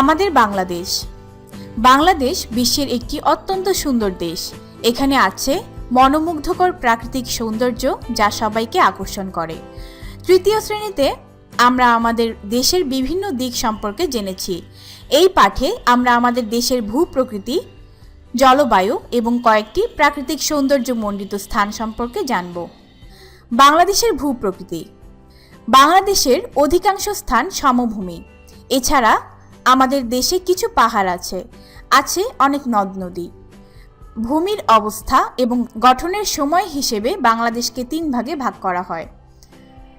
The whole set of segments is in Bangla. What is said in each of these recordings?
আমাদের বাংলাদেশ। বাংলাদেশ বিশ্বের একটি অত্যন্ত সুন্দর দেশ। এখানে আছে মনোমুগ্ধকর প্রাকৃতিক সৌন্দর্য যা সবাইকে আকর্ষণ করে। তৃতীয় শ্রেণীতে আমরা আমাদের দেশের বিভিন্ন দিক সম্পর্কে জেনেছি। এই পাঠে আমরা আমাদের দেশের ভূপ্রকৃতি, জলবায়ু এবং কয়েকটি প্রাকৃতিক সৌন্দর্যমণ্ডিত স্থান সম্পর্কে জানব। বাংলাদেশের ভূপ্রকৃতি। বাংলাদেশের অধিকাংশ স্থান সমভূমি। এছাড়া আমাদের দেশে কিছু পাহাড় আছে আছে অনেক নদ নদী। ভূমির অবস্থা এবং গঠনের সময় হিসেবে বাংলাদেশকে তিন ভাগে ভাগ করা হয়।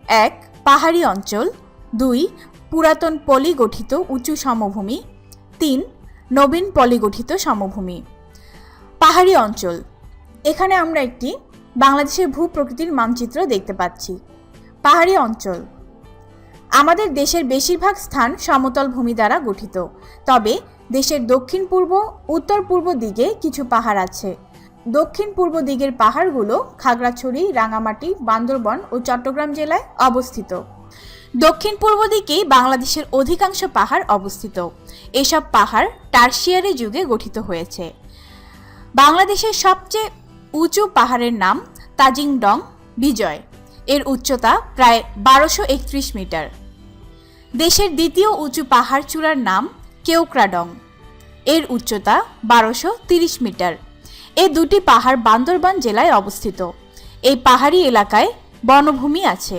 এক, পাহাড়ি অঞ্চল। দুই, পুরাতন পলি গঠিত উঁচু সমভূমি। তিন, নবীন পলি গঠিত সমভূমি। পাহাড়ি অঞ্চল। এখানে আমরা একটি বাংলাদেশের ভূপ্রকৃতির মানচিত্র দেখতে পাচ্ছি। পাহাড়ি অঞ্চল। আমাদের দেশের বেশিরভাগ স্থান সমতল ভূমি দ্বারা গঠিত। তবে দেশের দক্ষিণ পূর্ব উত্তর পূর্ব দিকে কিছু পাহাড় আছে। দক্ষিণ পূর্ব দিকের পাহাড়গুলো খাগড়াছড়ি, রাঙামাটি, বান্দরবন ও চট্টগ্রাম জেলায় অবস্থিত। দক্ষিণ পূর্ব দিকেই বাংলাদেশের অধিকাংশ পাহাড় অবস্থিত। এসব পাহাড় টার্সিয়ারি যুগে গঠিত হয়েছে। বাংলাদেশের সবচেয়ে উঁচু পাহাড়ের নাম তাজিংডং, বিজয়। এর উচ্চতা প্রায় বারোশো মিটার। দেশের দ্বিতীয় উঁচু পাহাড় চূড়ার নাম কেওক্রাডং এর উচ্চতা বারোশো তিরিশ মিটার। এ দুটি পাহাড় বান্দরবান জেলায় অবস্থিত। এই পাহাড়ি এলাকায় বনভূমি আছে।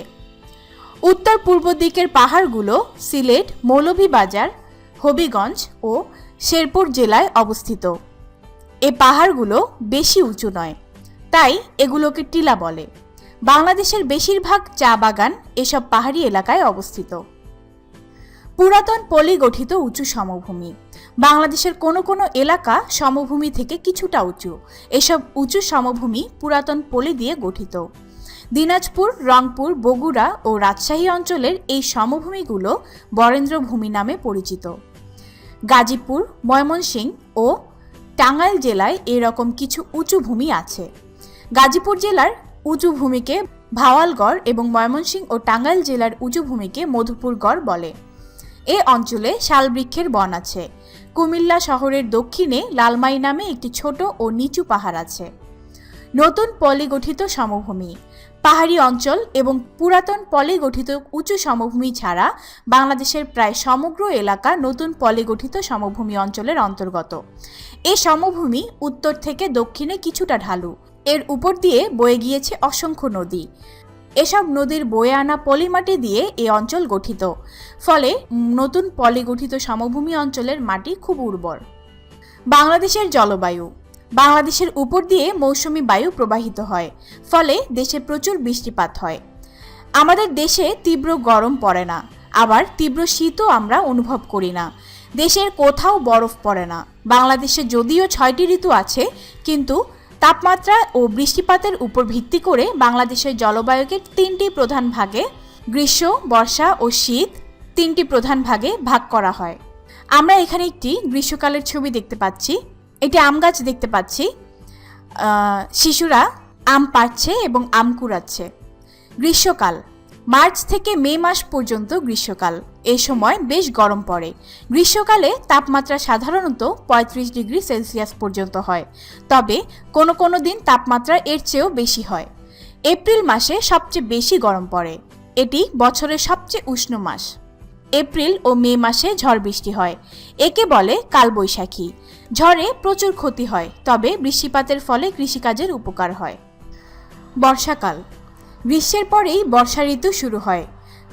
উত্তর পূর্ব দিকের পাহাড়গুলো সিলেট, মৌলভীবাজার, হবিগঞ্জ ও শেরপুর জেলায় অবস্থিত। এ পাহাড়গুলো বেশি উঁচু নয়, তাই এগুলোকে টিলা বলে। বাংলাদেশের বেশিরভাগ চা বাগান এসব পাহাড়ি এলাকায় অবস্থিত। পুরাতন পলি গঠিত উঁচু সমভূমি। বাংলাদেশের কোনো কোনো এলাকা সমভূমি থেকে কিছুটা উঁচু। এসব উঁচু সমভূমি পুরাতন পলি দিয়ে গঠিত। দিনাজপুর, রংপুর, বগুড়া ও রাজশাহী অঞ্চলের এই সমভূমিগুলো বরেন্দ্র ভূমি নামে পরিচিত। গাজীপুর, ময়মনসিংহ ও টাঙ্গাইল জেলায় এরকম কিছু উঁচু ভূমি আছে। গাজীপুর জেলার উঁচু ভূমিকে ভাওয়ালগড় এবং ময়মনসিংহ ও টাঙ্গাইল জেলার উঁচু ভূমিকে মধুপুরগড় বলে। এ অঞ্চলে শালবৃক্ষের বন আছে। কুমিল্লা শহরের দক্ষিণে লালমাই নামে একটি ছোট ও নিচু পাহাড় আছে। নতুন পলি গঠিত সমভূমি। পাহাড়ি অঞ্চল এবং পুরাতন পলি গঠিত উঁচু সমভূমি ছাড়া বাংলাদেশের প্রায় সমগ্র এলাকা নতুন পলি গঠিত সমভূমি অঞ্চলের অন্তর্গত। এ সমভূমি উত্তর থেকে দক্ষিণে কিছুটা ঢালু। এর উপর দিয়ে বয়ে গিয়েছে অসংখ্য নদী। এসব নদীর বয়ে আনা পলিমাটি দিয়ে এ অঞ্চল গঠিত। ফলে নতুন পলি গঠিত সমভূমি অঞ্চলের মাটি খুব উর্বর। বাংলাদেশের জলবায়ু। বাংলাদেশের উপর দিয়ে মৌসুমি বায়ু প্রবাহিত হয়, ফলে দেশে প্রচুর বৃষ্টিপাত হয়। আমাদের দেশে তীব্র গরম পড়ে না, আবার তীব্র শীতও আমরা অনুভব করি না। দেশের কোথাও বরফ পড়ে না। বাংলাদেশে যদিও ছয়টি ঋতু আছে, কিন্তু তাপমাত্রা ও বৃষ্টিপাতের উপর ভিত্তি করে বাংলাদেশের জলবায়ুকে তিনটি প্রধান ভাগে, গ্রীষ্ম, বর্ষা ও শীত তিনটি প্রধান ভাগে ভাগ করা হয়। আমরা এখানে একটি গ্রীষ্মকালের ছবি দেখতে পাচ্ছি। এটি আম গাছ দেখতে পাচ্ছি। শিশুরা আম পাড়ছে এবং আম কুড়াচ্ছে। গ্রীষ্মকাল। মার্চ থেকে মে মাস পর্যন্ত গ্রীষ্মকাল। এই সময় বেশ গরম পড়ে। গ্রীষ্মকালে তাপমাত্রা সাধারণত পঁয়ত্রিশ ডিগ্রি সেলসিয়াস পর্যন্ত হয়। তবে কোনো কোনো দিন তাপমাত্রা এর চেয়েও বেশি হয়। এপ্রিল মাসে সবচেয়ে বেশি গরম পড়ে। এটি বছরের সবচেয়ে উষ্ণ মাস। এপ্রিল ও মে মাসে ঝড় বৃষ্টি হয়। একে বলে কালবৈশাখী। ঝড়ে প্রচুর ক্ষতি হয়, তবে বৃষ্টিপাতের ফলে কৃষিকাজের উপকার হয়। বর্ষাকাল। গ্রীষ্মের পরেই বর্ষা ঋতু শুরু হয়।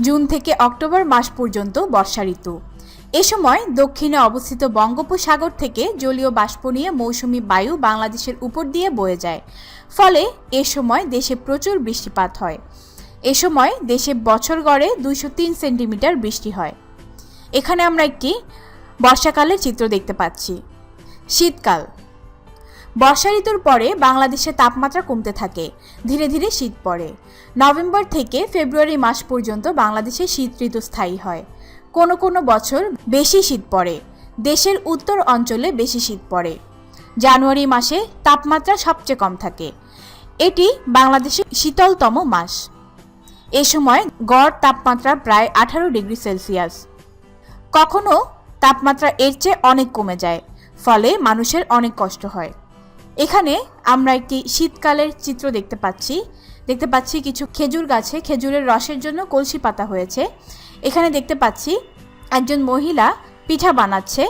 জুন থেকে অক্টোবর মাস পর্যন্ত বর্ষা ঋতু। এ সময় দক্ষিণে অবস্থিত বঙ্গোপসাগর থেকে জলীয় বাষ্প নিয়ে মৌসুমি বায়ু বাংলাদেশের উপর দিয়ে বয়ে যায়। ফলে এ সময় দেশে প্রচুর বৃষ্টিপাত হয়। এ সময় দেশে বছর গড়ে দুইশো তিন সেন্টিমিটার বৃষ্টি হয়। এখানে আমরা একটি বর্ষাকালের চিত্র দেখতে পাচ্ছি। শীতকাল। বর্ষা ঋতুর পরে বাংলাদেশে তাপমাত্রা কমতে থাকে। ধীরে ধীরে শীত পড়ে। নভেম্বর থেকে ফেব্রুয়ারি মাস পর্যন্ত বাংলাদেশে শীত ঋতু স্থায়ী হয়। কোনো কোনো বছর বেশি শীত পড়ে। দেশের উত্তর অঞ্চলে বেশি শীত পড়ে। জানুয়ারি মাসে তাপমাত্রা সবচেয়ে কম থাকে। এটি বাংলাদেশের শীতলতম মাস। এ সময় গড় তাপমাত্রা প্রায় আঠারো ডিগ্রি সেলসিয়াস। কখনো তাপমাত্রা এর চেয়ে অনেক কমে যায়, ফলে মানুষের অনেক কষ্ট হয়। এখানে আমরা একটি শীতকালের চিত্র দেখতে পাচ্ছি। দেখতে পাচ্ছি কিছু খেজুর গাছে খেজুরের রসের জন্য কলসি পাতা হয়েছে। এখানে দেখতে পাচ্ছি একজন মহিলা পিঠা বানাচ্ছে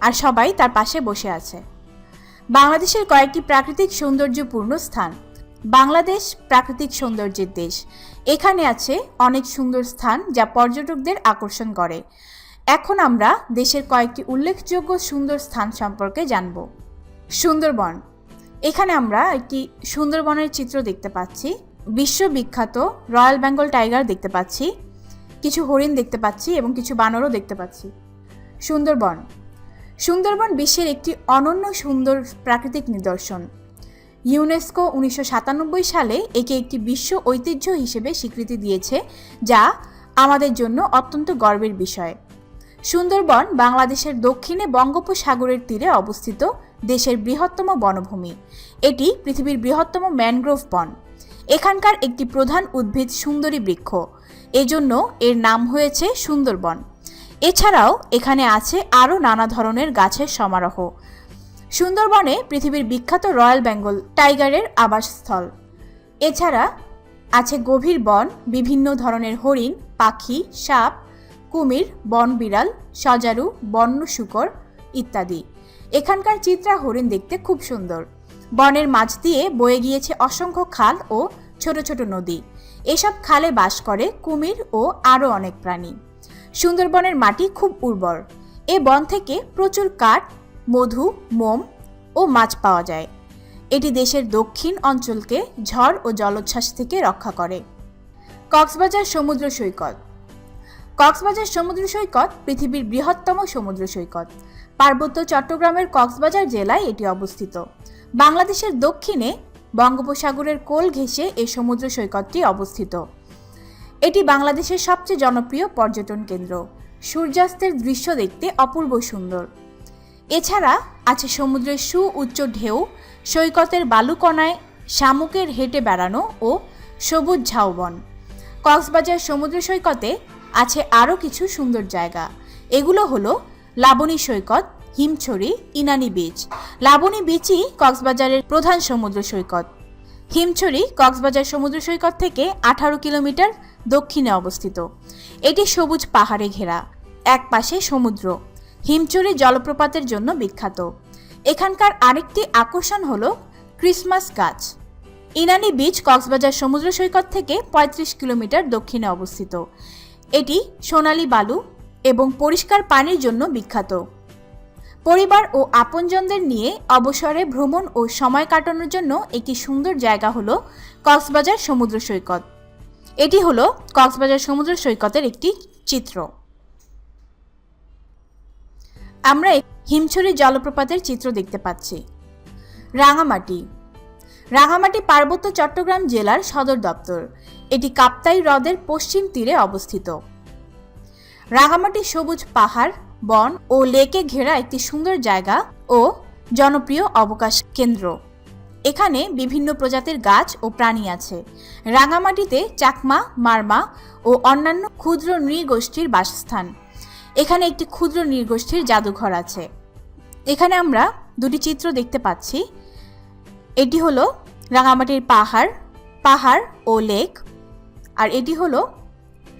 আর সবাই তার পাশে বসে আছে। বাংলাদেশের কয়েকটি প্রাকৃতিক সৌন্দর্যপূর্ণ স্থান। বাংলাদেশ প্রাকৃতিক সৌন্দর্যের দেশ। এখানে আছে অনেক সুন্দর স্থান যা পর্যটকদের আকর্ষণ করে। এখন আমরা দেশের কয়েকটি উল্লেখযোগ্য সুন্দর স্থান সম্পর্কে জানব। সুন্দরবন। এখানে আমরা একটি সুন্দরবনের চিত্র দেখতে পাচ্ছি। বিশ্ববিখ্যাত রয়্যাল বেঙ্গল টাইগার দেখতে পাচ্ছি। কিছু হরিণ দেখতে পাচ্ছি এবং কিছু বানরও দেখতে পাচ্ছি। সুন্দরবন। সুন্দরবন বিশ্বের একটি অনন্য সুন্দর প্রাকৃতিক নিদর্শন। ইউনেস্কো উনিশশো সাতানব্বই সালে একে একটি বিশ্ব ঐতিহ্য হিসেবে স্বীকৃতি দিয়েছে, যা আমাদের জন্য অত্যন্ত গর্বের বিষয়। সুন্দরবন বাংলাদেশের দক্ষিণে বঙ্গোপসাগরের তীরে অবস্থিত। দেশের বৃহত্তম বনভূমি। এটি পৃথিবীর বৃহত্তম ম্যানগ্রোভ বন। এখানকার একটি প্রধান উদ্ভিদ সুন্দরী বৃক্ষ। এজন্য এর নাম হয়েছে সুন্দরবন। এছাড়াও এখানে আছে আরও নানা ধরনের গাছের সমারোহ। সুন্দরবনে পৃথিবীর বিখ্যাত রয়্যাল বেঙ্গল টাইগারের আবাসস্থল। এছাড়া আছে গভীর বন, বিভিন্ন ধরনের হরিণ, পাখি, সাপ, কুমির বন বিড়াল সজারু, বন্য শুকর ইত্যাদি। এখানকার চিত্রা হরিণ দেখতে খুব সুন্দর। বনের মাঝ দিয়ে বয়ে গিয়েছে অসংখ্য খাল ও ছোট ছোট নদী। এসব খালে বাস করে কুমির ও আরও অনেক প্রাণী। সুন্দরবনের মাটি খুব উর্বর। এ বন থেকে প্রচুর কাঠ, মধু, মোম ও মাছ পাওয়া যায়। এটি দেশের দক্ষিণ অঞ্চলকে ঝড় ও জলোচ্ছ্বাস থেকে রক্ষা করে। কক্সবাজার সমুদ্র সৈকত। কক্সবাজার সমুদ্র সৈকত, পৃথিবীর বৃহত্তম সমুদ্র সৈকত। পার্বত্য চট্টগ্রামের কক্সবাজার জেলায় এটি অবস্থিত। বাংলাদেশের দক্ষিণে বঙ্গোপসাগরের কোল ঘেঁষে এই সমুদ্র সৈকতটি অবস্থিত। এটি বাংলাদেশের সবচেয়ে জনপ্রিয় পর্যটন কেন্দ্র। সূর্যাস্তের দৃশ্য দেখতে অপূর্ব সুন্দর। এছাড়া আছে সমুদ্রের সু উচ্চ ঢেউ, সৈকতের বালুকণায় শামুকের হেঁটে বেড়ানো ও সবুজ ঝাউবন। কক্সবাজার সমুদ্র সৈকতে আছে আরও কিছু সুন্দর জায়গা। এগুলো হলো লাবণী সৈকত, হিমছড়ি, ইনানি বিচ। লাবণী বিচই কক্সবাজারের প্রধান সমুদ্র সৈকত। হিমছড়ি কক্সবাজার সমুদ্র সৈকত থেকে আঠারো কিলোমিটার দক্ষিণে অবস্থিত। এটি সবুজ পাহাড়ে ঘেরা, এক পাশে সমুদ্র। হিমছড়ি জলপ্রপাতের জন্য বিখ্যাত। এখানকার আরেকটি আকর্ষণ হল ক্রিসমাস গাছ। ইনানি বিচ কক্সবাজার সমুদ্র সৈকত থেকে ৩৫ কিলোমিটার দক্ষিণে অবস্থিত। এটি সোনালী বালু এবং পরিষ্কার পানির জন্য বিখ্যাত। পরিবার ও আপনজনদের নিয়ে অবসরে ভ্রমণ ও সময় কাটানোর জন্য একটি সুন্দর জায়গা হলো কক্সবাজার সমুদ্র সৈকত। এটি হলো কক্সবাজার সমুদ্র সৈকতের একটি চিত্র। আমরা হিমছড়ি জলপ্রপাতের চিত্র দেখতে পাচ্ছি। রাঙামাটি রাঙামাটি পার্বত্য চট্টগ্রাম জেলার সদর দপ্তর। এটি কাপ্তাই হ্রদের পশ্চিম তীরে অবস্থিত। রাঙামাটি সবুজ পাহাড়, বন ও লেকে ঘেরা একটি সুন্দর জায়গা ও জনপ্রিয় অবকাশ কেন্দ্র। এখানে বিভিন্ন প্রজাতির গাছ ও প্রাণী আছে। রাঙামাটিতে চাকমা, মারমা ও অন্যান্য ক্ষুদ্র নৃগোষ্ঠীর বাসস্থান। এখানে একটি ক্ষুদ্র নৃগোষ্ঠীর জাদুঘর আছে। এখানে আমরা দুটি চিত্র দেখতে পাচ্ছি। এটি হলো রাঙামাটির পাহাড় পাহাড় ও লেক। আর এটি হলো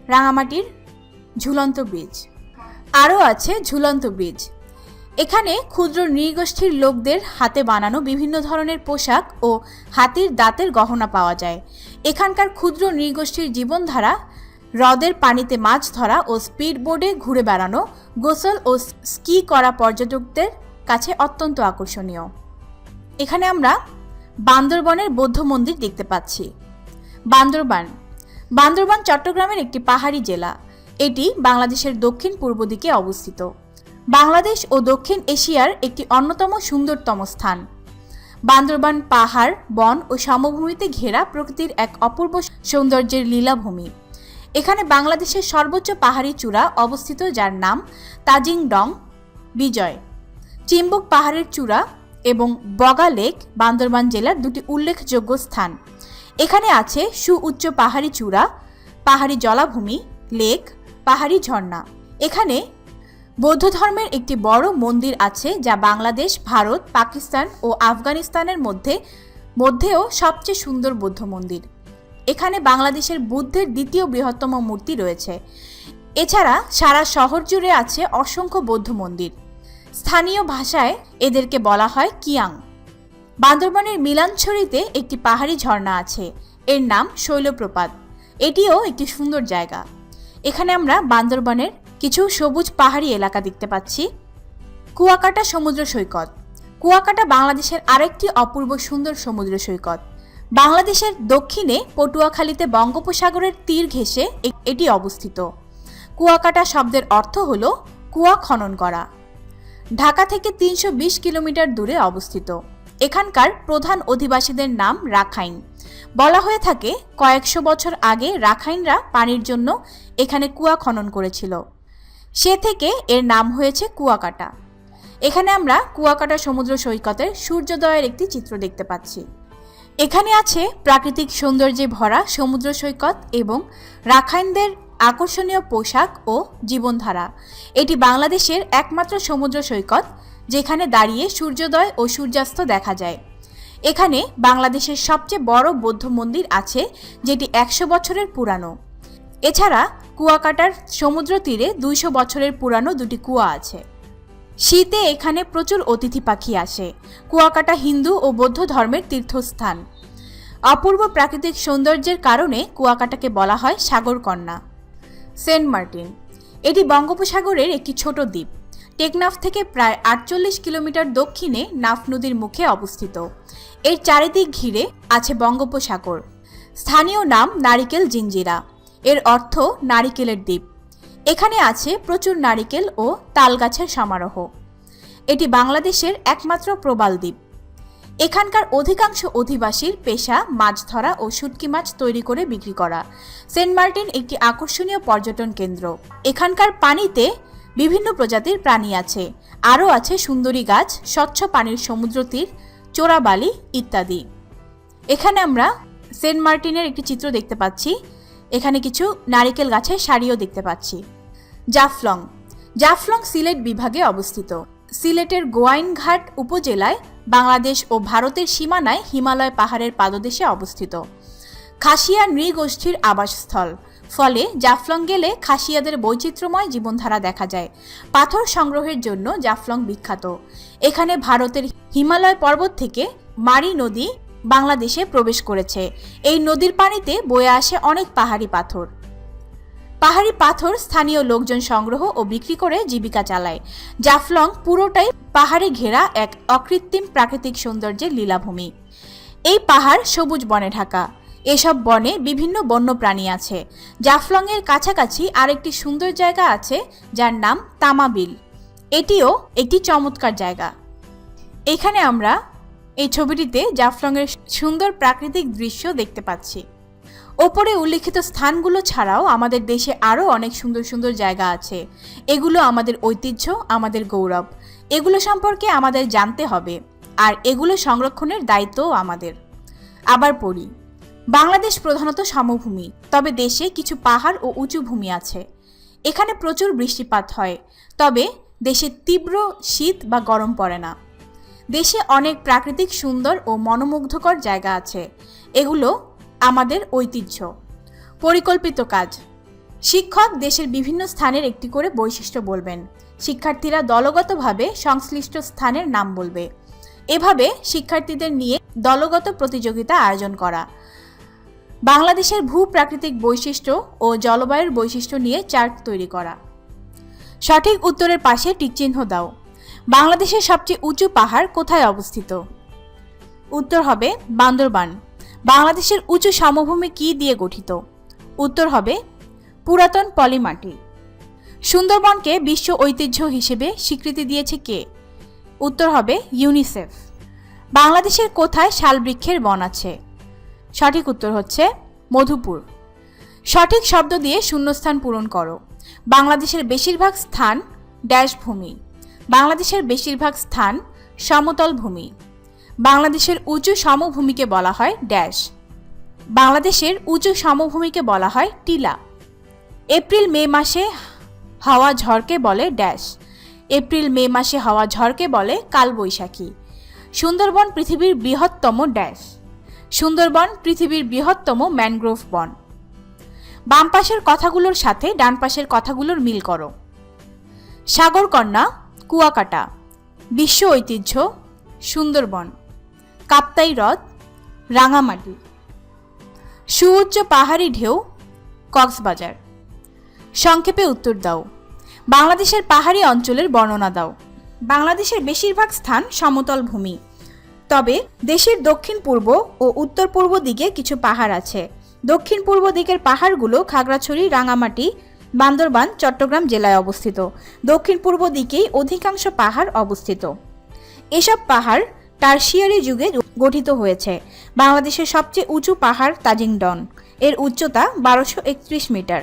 রাঙামাটির ঝুলন্ত ব্রিজ। আরও আছে ঝুলন্ত ব্রিজ। এখানে ক্ষুদ্র নৃগোষ্ঠীর লোকদের হাতে বানানো বিভিন্ন ধরনের পোশাক ও হাতির দাঁতের গহনা পাওয়া যায়। এখানকার ক্ষুদ্র নৃগোষ্ঠীর জীবনধারা হ্রদের পানিতে মাছ ধরা ও স্পিড বোর্ডে ঘুরে বেড়ানো, গোসল ও স্কি করা পর্যটকদের কাছে অত্যন্ত আকর্ষণীয়। এখানে আমরা বান্দরবনের বৌদ্ধ মন্দির দেখতে পাচ্ছি। বান্দরবান। বান্দরবান চট্টগ্রামের একটি পাহাড়ি জেলা। এটি বাংলাদেশের দক্ষিণ পূর্ব দিকে অবস্থিত। বাংলাদেশ ও দক্ষিণ এশিয়ার একটি অন্যতম সুন্দরতম স্থান। বান্দরবান পাহাড়, বন ও সমভূমিতে ঘেরা প্রকৃতির এক অপূর্ব সৌন্দর্যের লীলাভূমি। এখানে বাংলাদেশের সর্বোচ্চ পাহাড়ি চূড়া অবস্থিত যার নাম তাজিং ডং বিজয়। চিম্বুক পাহাড়ের চূড়া এবং বগা লেক বান্দরবান জেলার দুটি উল্লেখযোগ্য স্থান। এখানে আছে সুউচ্চ পাহাড়ি চূড়া, পাহাড়ি জলাভূমি, লেক, পাহাড়ি ঝর্ণা। এখানে বৌদ্ধ ধর্মের একটি বড় মন্দির আছে যা বাংলাদেশ, ভারত, পাকিস্তান ও আফগানিস্তানের মধ্যে, মধ্যেও সবচেয়ে সুন্দর বৌদ্ধ মন্দির। এখানে বাংলাদেশের বুদ্ধের দ্বিতীয় বৃহত্তম মূর্তি রয়েছে। এছাড়া সারা শহর জুড়ে আছে অসংখ্য বৌদ্ধ মন্দির। স্থানীয় ভাষায় এদেরকে বলা হয় কিয়াং। বান্দরবানের মিলানছড়িতে একটি পাহাড়ি ঝর্ণা আছে। এর নাম শৈলপ্রপাত। এটিও একটি সুন্দর জায়গা। এখানে আমরা বান্দরবনের কিছু সবুজ পাহাড়ি এলাকা দেখতে পাচ্ছি। কুয়াকাটা সমুদ্র সৈকত। কুয়াকাটা বাংলাদেশের আরেকটি অপূর্ব সুন্দর সমুদ্র সৈকত। বাংলাদেশের দক্ষিণে পটুয়াখালীতে বঙ্গোপসাগরের তীর ঘেঁষে এটি অবস্থিত। কুয়াকাটা শব্দের অর্থ হল কুয়া খনন করা। ঢাকা থেকে তিনশো বিশ কিলোমিটার দূরে অবস্থিত। এখানকার প্রধান অধিবাসীদের নাম রাখাইন। বলা হয়ে থাকে, কয়েকশো বছর আগে রাখাইনরা পানির জন্য এখানে কুয়া খনন করেছিল। সে থেকে এর নাম হয়েছে কুয়াকাটা। এখানে আমরা কুয়াকাটা সমুদ্র সৈকতের সূর্যোদয়ের একটি চিত্র দেখতে পাচ্ছি। এখানে আছে প্রাকৃতিক সৌন্দর্যে ভরা সমুদ্র সৈকত এবং রাখাইনদের আকর্ষণীয় পোশাক ও জীবনধারা। এটি বাংলাদেশের একমাত্র সমুদ্র সৈকত, যেখানে দাঁড়িয়ে সূর্যোদয় ও সূর্যাস্ত দেখা যায়। এখানে বাংলাদেশের সবচেয়ে বড় বৌদ্ধ মন্দির আছে, যেটি একশো বছরের পুরানো। এছাড়া কুয়াকাটার সমুদ্র তীরে দুইশো বছরের পুরানো দুটি কুয়া আছে। শীতে এখানে প্রচুর অতিথি পাখি আসে। কুয়াকাটা হিন্দু ও বৌদ্ধ ধর্মের তীর্থস্থান। অপূর্ব প্রাকৃতিক সৌন্দর্যের কারণে কুয়াকাটাকে বলা হয় সাগরকন্যা। Saint Martin. এটি বঙ্গোপসাগরের একটি ছোট দ্বীপ। টেকনাফ থেকে প্রায় আটচল্লিশ কিলোমিটার দক্ষিণে নাফ নদীর মুখে অবস্থিত। এর চারিদিক ঘিরে আছে বঙ্গোপসাগর। স্থানীয় নাম নারিকেল জিঞ্জিরা। এর অর্থ নারিকেলের দ্বীপ। এখানে আছে প্রচুর নারিকেল ও তালগাছের সমারোহ। এটি বাংলাদেশের একমাত্র প্রবাল দ্বীপ। এখানকার অধিকাংশ অধিবাসীর পেশা মাছ ধরা ও শুটকি মাছ তৈরি করে বিক্রি করা। সেন্ট মার্টিন একটি আকর্ষণীয় পর্যটন কেন্দ্র। এখানকার পানিতে বিভিন্ন প্রজাতির প্রাণী আছে। আরও আছে সুন্দরী গাছ, স্বচ্ছ পানির সমুদ্র তীর, চোরাবালি ইত্যাদি। এখানে আমরা সেন্ট মার্টিনের একটি চিত্র দেখতে পাচ্ছি। এখানে কিছু নারিকেল গাছের সারিও দেখতে পাচ্ছি। জাফলং। জাফলং সিলেট বিভাগে অবস্থিত। সিলেটের গোয়াইনঘাট উপজেলায় বাংলাদেশ ও ভারতের সীমানায় হিমালয় পাহাড়ের পাদদেশে অবস্থিত। খাসিয়া নৃগোষ্ঠীর আবাসস্থল। ফলে জাফলং গেলে খাসিয়াদের বৈচিত্র্যময় জীবনধারা দেখা যায়। পাথর সংগ্রহের জন্য জাফলং বিখ্যাত। এখানে ভারতের হিমালয় পর্বত থেকে মারি নদী বাংলাদেশে প্রবেশ করেছে। এই নদীর পানিতে বয়ে আসে অনেক পাহাড়ি পাথর। পাহাড়ি পাথর স্থানীয় লোকজন সংগ্রহ ও বিক্রি করে জীবিকা চালায়। জাফলং পুরোটাই পাহাড়ে ঘেরা এক অকৃত্রিম প্রাকৃতিক সৌন্দর্যের লীলাভূমি। এই পাহাড় সবুজ বনে ঢাকা। এসব বনে বিভিন্ন বন্যপ্রাণী আছে। জাফলংয়ের কাছাকাছি আরেকটি সুন্দর জায়গা আছে, যার নাম তামাবিল। এটিও একটি চমৎকার জায়গা। এখানে আমরা এই ছবিটিতে জাফলংয়ের সুন্দর প্রাকৃতিক দৃশ্য দেখতে পাচ্ছি। ওপরে উল্লিখিত স্থানগুলো ছাড়াও আমাদের দেশে আরও অনেক সুন্দর সুন্দর জায়গা আছে। এগুলো আমাদের ঐতিহ্য, আমাদের গৌরব। এগুলো সম্পর্কে আমাদের জানতে হবে, আর এগুলো সংরক্ষণের দায়িত্বও আমাদের। আবার পড়ি, বাংলাদেশ প্রধানত সমভূমি, তবে দেশে কিছু পাহাড় ও উঁচু ভূমি আছে। এখানে প্রচুর বৃষ্টিপাত হয়, তবে দেশে তীব্র শীত বা গরম পড়ে না। দেশে অনেক প্রাকৃতিক সুন্দর ও মনোমুগ্ধকর জায়গা আছে। এগুলো আমাদের ঐতিহ্য। পরিকল্পিত কাজ। শিক্ষক দেশের বিভিন্ন স্থানের একটি করে বৈশিষ্ট্য বলবেন। শিক্ষার্থীরা দলগতভাবে সংশ্লিষ্ট স্থানের নাম বলবে। এভাবে শিক্ষার্থীদের নিয়ে দলগত প্রতিযোগিতা আয়োজন করা। বাংলাদেশের ভূ প্রাকৃতিক বৈশিষ্ট্য ও জলবায়ুর বৈশিষ্ট্য নিয়ে চার্ট তৈরি করা। সঠিক উত্তরের পাশে টিকচিহ্ন দাও। বাংলাদেশের সবচেয়ে উঁচু পাহাড় কোথায় অবস্থিত? উত্তর হবে বান্দরবান। বাংলাদেশের উঁচু সমভূমি কি দিয়ে গঠিত? উত্তর হবে, পুরাতন পলিমাটি। সুন্দরবনকে বিশ্ব ঐতিহ্য হিসেবে স্বীকৃতি দিয়েছে কে? উত্তর হবে, ইউনিসেফ। বাংলাদেশের কোথায় শালবৃক্ষের বন আছে? সঠিক উত্তর হচ্ছে, মধুপুর। সঠিক শব্দ দিয়ে শূন্যস্থান পূরণ করো। বাংলাদেশের বেশিরভাগ স্থান ড্যাশ ভূমি বাংলাদেশের বেশিরভাগ স্থান সমতল ভূমি। বাংলাদেশের উঁচু সমভূমিকে বলা হয় ড্যাশ। বাংলাদেশের উঁচু সমভূমিকে বলা হয় টিলা। এপ্রিল মে মাসে হাওয়া ঝড়কে বলে ড্যাশ। এপ্রিল মে মাসে হাওয়া ঝড়কে বলে কালবৈশাখী। সুন্দরবন পৃথিবীর বৃহত্তম ড্যাশ। সুন্দরবন পৃথিবীর বৃহত্তম ম্যানগ্রোভ বন। বাম পাশের কথাগুলোর সাথে ডান পাশের কথাগুলোর মিল করো। সাগরকন্যা, কুয়াকাটা। বিশ্ব ঐতিহ্য, সুন্দরবন। কাপ্তাই হ্রদ, রাঙামাটি। সুউচ্চ পাহাড়ি ঢেউ, কক্সবাজার। সংক্ষেপে উত্তর দাও। বাংলাদেশের পাহাড়ি অঞ্চলের বর্ণনা দাও। বাংলাদেশের বেশিরভাগ স্থান সমতল ভূমি। তবে দেশের দক্ষিণ পূর্ব ও উত্তর পূর্ব দিকে কিছু পাহাড় আছে। দক্ষিণ পূর্ব দিকের পাহাড়গুলো খাগড়াছড়ি, রাঙামাটি, বান্দরবান, চট্টগ্রাম জেলায় অবস্থিত। দক্ষিণ পূর্ব দিকেই অধিকাংশ পাহাড় অবস্থিত। এসব পাহাড় টার্সিয়ারি যুগে গঠিত হয়েছে। বাংলাদেশের সবচেয়ে উঁচু পাহাড় তাজিংডন। এর উচ্চতা বারোশো একত্রিশ মিটার।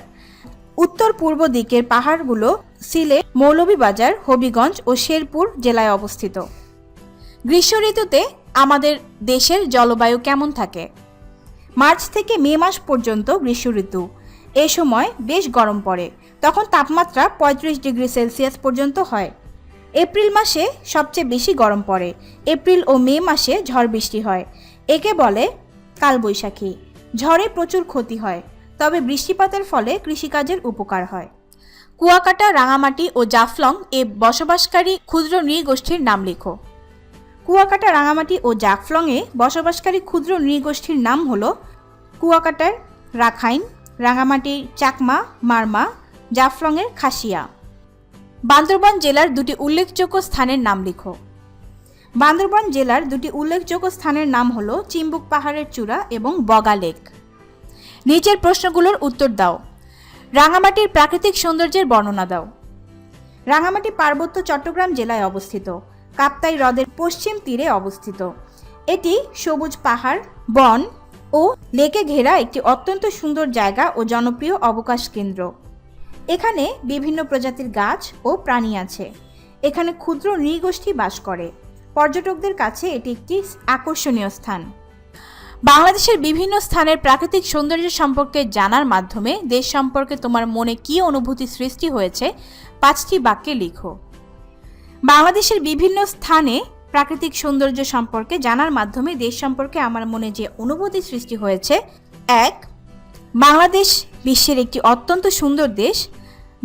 উত্তর পূর্ব দিকের পাহাড়গুলো সিলেট মৌলভীবাজার, হবিগঞ্জ ও শেরপুর জেলায় অবস্থিত। গ্রীষ্ম ঋতুতে আমাদের দেশের জলবায়ু কেমন থাকে? মার্চ থেকে মে মাস পর্যন্ত গ্রীষ্ম ঋতু এ সময় বেশ গরম পড়ে। তখন তাপমাত্রা পঁয়ত্রিশ ডিগ্রি সেলসিয়াস পর্যন্ত হয়। এপ্রিল মাসে সবচেয়ে বেশি গরম পড়ে। এপ্রিল ও মে মাসে ঝড় বৃষ্টি হয়। একে বলে কালবৈশাখী। ঝড়ে প্রচুর ক্ষতি হয়, তবে বৃষ্টিপাতের ফলে কৃষিকাজের উপকার হয়। কুয়াকাটা, রাঙামাটি ও জাফলং এ বসবাসকারী ক্ষুদ্র নৃগোষ্ঠীর নাম লেখো। কুয়াকাটা, রাঙামাটি ও জাফলংয়ে বসবাসকারী ক্ষুদ্র নৃগোষ্ঠীর নাম হল কুয়াকাটার রাখাইন, রাঙামাটির চাকমা, মারমা জাফলংয়ের খাসিয়া। বান্দরবান জেলার দুটি উল্লেখযোগ্য স্থানের নাম লিখো। বান্দরবান জেলার দুটি উল্লেখযোগ্য স্থানের নাম হল চিম্বুক পাহাড়ের চূড়া এবং বগা লেক। নিচের প্রশ্নগুলোর উত্তর দাও। রাঙামাটির প্রাকৃতিক সৌন্দর্যের বর্ণনা দাও। রাঙামাটি পার্বত্য চট্টগ্রাম জেলায় অবস্থিত। কাপ্তাই হ্রদের পশ্চিম তীরে অবস্থিত। এটি সবুজ পাহাড়, বন ও লেকে ঘেরা একটি অত্যন্ত সুন্দর জায়গা ও জনপ্রিয় অবকাশ কেন্দ্র। এখানে বিভিন্ন প্রজাতির গাছ ও প্রাণী আছে। এখানে ক্ষুদ্র নৃগোষ্ঠী বাস করে। পর্যটকদের কাছে এটি একটি আকর্ষণীয় স্থান। বাংলাদেশের বিভিন্ন স্থানের প্রাকৃতিক সৌন্দর্য সম্পর্কে জানার মাধ্যমে দেশ সম্পর্কে তোমার মনে কী অনুভূতি সৃষ্টি হয়েছে, পাঁচটি বাক্যে লিখো। বাংলাদেশের বিভিন্ন স্থানে প্রাকৃতিক সৌন্দর্য সম্পর্কে জানার মাধ্যমে দেশ সম্পর্কে আমার মনে যে অনুভূতি সৃষ্টি হয়েছে, এক বাংলাদেশ বিশ্বের একটি অত্যন্ত সুন্দর দেশ।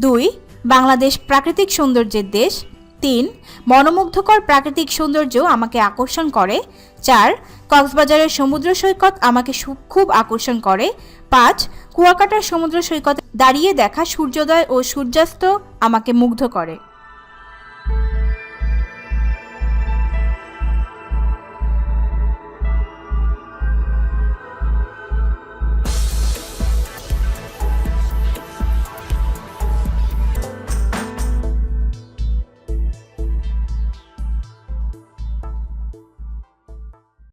দুই, বাংলাদেশ প্রাকৃতিক সৌন্দর্যের দেশ। তিন, মনোমুগ্ধকর প্রাকৃতিক সৌন্দর্য আমাকে আকর্ষণ করে। চার, কক্সবাজারের সমুদ্র সৈকত আমাকে খুব আকর্ষণ করে। পাঁচ, কুয়াকাটার সমুদ্র সৈকতে দাঁড়িয়ে দেখা সূর্যোদয় ও সূর্যাস্ত আমাকে মুগ্ধ করে।